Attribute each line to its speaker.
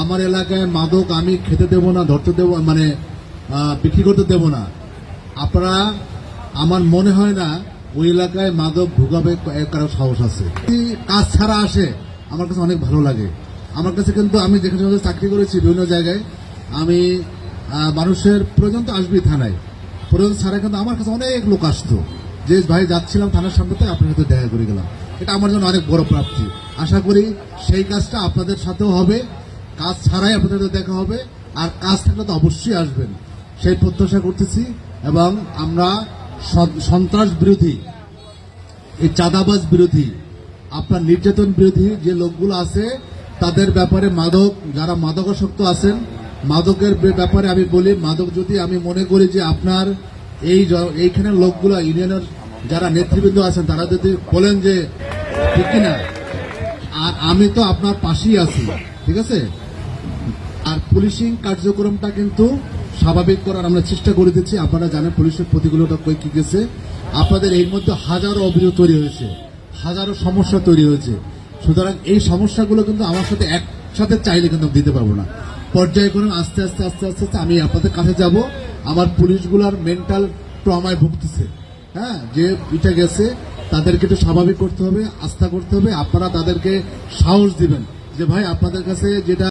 Speaker 1: আমার এলাকায় মাদক আমি খেতে দেব না, ধরতে দেব মানে বিক্রি করতে দেব না। আপনারা, আমার মনে হয় না ওই এলাকায় মাদক ঢুকাবে কারও সাহস আছে। কাজ ছাড়া আসে, আমার কাছে অনেক ভালো লাগে। আমার কাছে কিন্তু আমি যেখানে চাকরি করেছি বিভিন্ন জায়গায়, আমি মানুষের প্রয়োজন তো আসবেই থানায়। প্রয়োজন ছাড়া কিন্তু আমার কাছে অনেক লোক আসতো। যে, ভাই, যাচ্ছিলাম থানার সামনেতে আপনার সাথে দেখা করে গেলাম। এটা আমার জন্য অনেক বড় প্রাপ্তি। আশা করি সেই কাজটা আপনাদের সাথেও হবে। কাজ ছাড়াই আপনাদের দেখা হবে। আর কাজ থাকলে তো অবশ্যই আসবেন। সেই প্রত্যাশা করতেছি এবং আমরা সন্ত্রাস বিরোধী, এই চাঁদাবাজ বিরোধী, আপনার নির্যাতন বিরোধী যে লোকগুলো আছে, তাদের ব্যাপারে মাদক, যারা মাদকাসক্ত আছেন, মাদকের ব্যাপারে আমি বলি, মাদক যদি আমি মনে করি যে আপনার এই এইখানের লোকগুলো ইউনিয়নের যারা নেতৃবৃন্দ আছেন, তারা যদি বলেন যে, ঠিক কিনা? আর আমি তো আপনার পাশেই আছি, ঠিক আছে? আর পুলিশিং কার্যক্রমটা কিন্তু স্বাভাবিক করার আমরা চেষ্টা করে দিচ্ছি। আপনারা জানেন পুলিশের প্রতিকূলতা কই কি গেছে। আপনাদের এর মধ্যে হাজারো অভিযোগ তৈরি হয়েছে, হাজারো সমস্যা তৈরি হয়েছে। সুতরাং এই সমস্যাগুলো কিন্তু আমার সাথে একসাথে চাইলে কিন্তু দিতে পারব না। পর্যায়ক্রমে আস্তে আস্তে আস্তে আস্তে আস্তে আমি আপনাদের কাছে যাব। আমার পুলিশগুলার মেন্টাল ট্রমায় ভুগতেছে। হ্যাঁ যে এটা গেছে, তাদেরকে একটু স্বাভাবিক করতে হবে, আস্থা করতে হবে। আপনারা তাদেরকে সাহস দিবেন যে, ভাই, আপনাদের কাছে যেটা